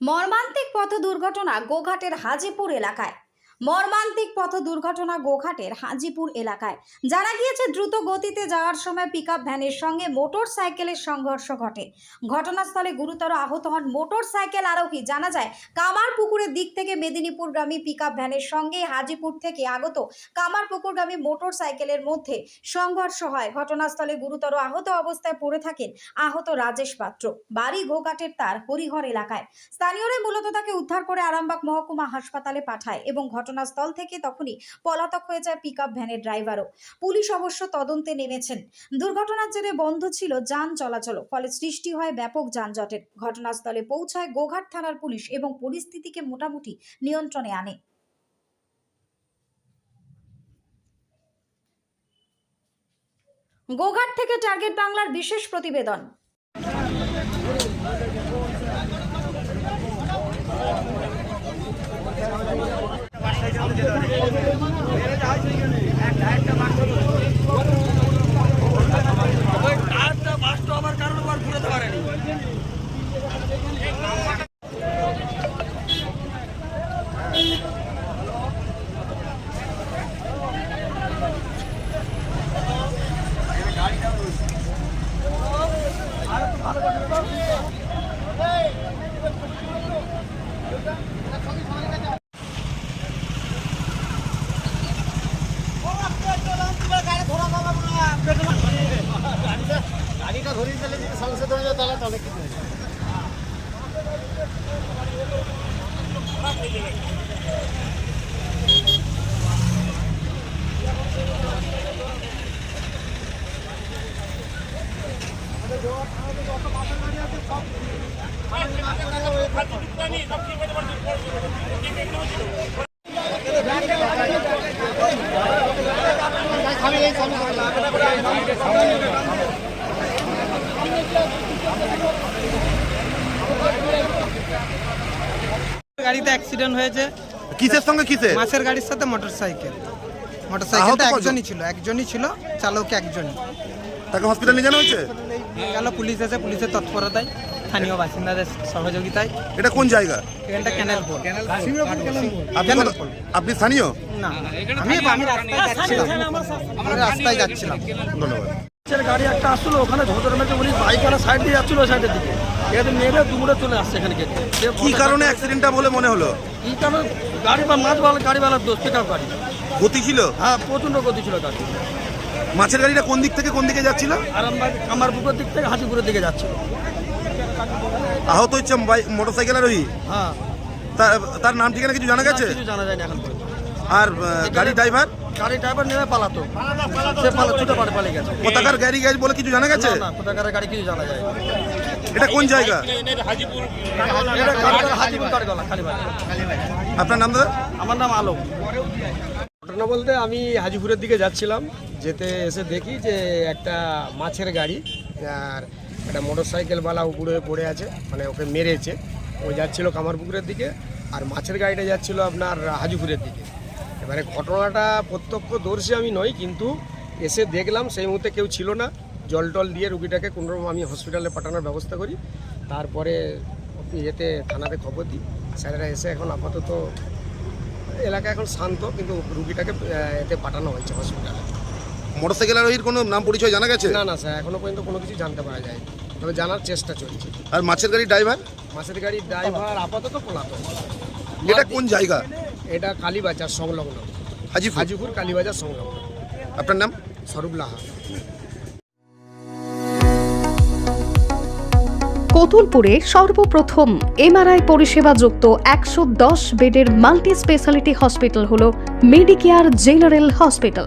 মর্মান্তিক পথ দুর্ঘটনা গোঘাটের হাজিপুর এলাকায়। মর্মান্তিক পথ দুর্ঘটনা গোঘাটের হাজিপুর এলাকায়। জানা গিয়েছে, দ্রুত গতিতে যাওয়ার সময় পিকআপ ভ্যানের সঙ্গে মোটর সাইকেলের সংঘর্ষ ঘটে। ঘটনাস্থলে গুরুতর আহত হন মোটর সাইকেল আরোহী। জানা যায়, কামারপুকুরের দিক থেকে মেদিনীপুরগামী পিকআপ ভ্যানের সঙ্গে হাজিপুর থেকে আগত কামারপুকুরগামী মোটর সাইকেলের মধ্যে সংঘর্ষ হয়। ঘটনাস্থলে গুরুতর আহত অবস্থায় পড়ে থাকেন আহত রাজেশ পাত্র। বাড়ি গোঘাটের তার হরিহর এলাকায়। স্থানীয়রাই মূলত তাকে উদ্ধার করে আরামবাগ মহকুমা হাসপাতালে পাঠায় এবং ঘটনাস্থল থেকে তখনই পলাতক হয়ে যায় পিকআপ ভ্যানের ড্রাইভারও পুলিশ অবশ্য তদন্তে নেমেছেন। দুর্ঘটনার জেরে বন্ধ ছিল যান চলাচল ফলে সৃষ্টি হয় ব্যাপক যানজটের। ঘটনাস্থলে পৌঁছায় গোঘাট থানার পুলিশ এবং পরিস্থিতিকে মোটামুটি নিয়ন্ত্রণে আনে। গোঘাট থেকে টার্গেট বাংলার বিশেষ প্রতিবেদন। তাহলে অনেক কিছু। আমি এই সামনে গাড়িতে অ্যাক্সিডেন্ট হয়েছে। কিসের সঙ্গে কিসে মাছের গাড়ির সাথে মোটর সাইকেল মোটর সাইকেলটা আহত কজন? একজনই ছিল একজনই ছিল চালক একজনই। তাকে হসপিটাল নিয়ে যাওয়া হয়েছে? গেল পুলিশ এসে পুলিশের তৎপরতায় স্থানীয় বাসিন্দাদের সহযোগিতায়। এটা কোন জায়গা? এখানটা ক্যানেল পোল আপনি স্থানীয়? না। আমি আমি রাস্তায় যাচ্ছিলাম রাস্তায় যাচ্ছিলাম। ধন্যবাদ। গাড়ি একটা আসলো ওখানে ঝোঁকের মেঝে উনি বাইকওয়ালা সাইড দিয়ে যাচ্ছিল সাইডের দিকে। এখানে মেরে দুমড়ে চলে আসছে এখানে কি কারণে অ্যাক্সিডেন্টটা বলে মনে হলো? কি কারণে? গাড়ি বা মাছওয়ালা গাড়িওয়ালার দোষ পিক গাড়ি। গতি ছিল? হ্যাঁ প্রচণ্ড গতি ছিল গাড়ি মাছের গাড়িটা কোন দিক থেকে কোন দিকে যাচ্ছিল? আরামবাগ কামারপুকুর দিক থেকে হাজিপুরের দিকে যাচ্ছিল। আহত হচ্ছে মোটর সাইকেল আরোহী হ্যাঁ। তার তার নাম ঠিকানা কিছু জানা গেছে? কিছু জানা যায়নি এখন আর গাড়ি ড্রাইভার গাড়ি ড্রাইভার নেমে পালাতো। সে পালা ছুটে পারে পালিয়ে গেছে। কোথাকার গাড়ি গাড়ি বলে কিছু জানা গেছে? না কোথাকার গাড়ি কিছু জানা যায় এটা কোন জায়গা? এটা হাজিপুর গাড়িওয়ালা খালিবাড়ি আপনার নাম দাদা? আমার নাম আলম। ঘটনা বলতে আমি হাজিপুরের দিকে যাচ্ছিলাম যেতে এসে দেখি যে একটা মাছের গাড়ি আর একটা মোটর সাইকেলওয়ালা উপরে পড়ে আছে মানে ওকে মেরেছে। ও যাচ্ছিল কামারপুকুরের দিকে আর মাছের গাড়িটা যাচ্ছিল আপনার হাজিপুরের দিকে। এবারে ঘটনাটা প্রত্যক্ষদর্শী আমি নই কিন্তু এসে দেখলাম সেই মুহূর্তে কেউ ছিল না। জল টল দিয়ে রুগীটাকে কোনোরকম আমি হসপিটালে পাঠানোর ব্যবস্থা করি। তারপরে ইয়েতে থানাতে খবর দিই। স্যারেরা এসে এখন আপাতত এলাকা এখন শান্ত কিন্তু রুগীটাকে এতে পাঠানো হয়েছে হসপিটালে মোটর সাইকেল আরোহীর কোনো নাম পরিচয় জানা গেছে? না না স্যার এখনও পর্যন্ত কোনো কিছু জানতে পারা যায় তবে জানার চেষ্টা চলছে। আর মাছের গাড়ির ড্রাইভার মাছের গাড়ির ড্রাইভার আপাতত পলাতক। এটা কোন জায়গা? এটা কালীবাজার সংলগ্ন। হাজিপুর? হাজিপুর কালীবাজার সংলগ্ন। আপনার নাম? স্বরূপ লাহা। কতুলপুরে সর্বপ্রথম এমআরআই পরিষেবা যুক্ত একশো দশ বেডের মাল্টি স্পেশালিটি হসপিটাল হল মেডিকেয়ার জেনারেল হসপিটাল।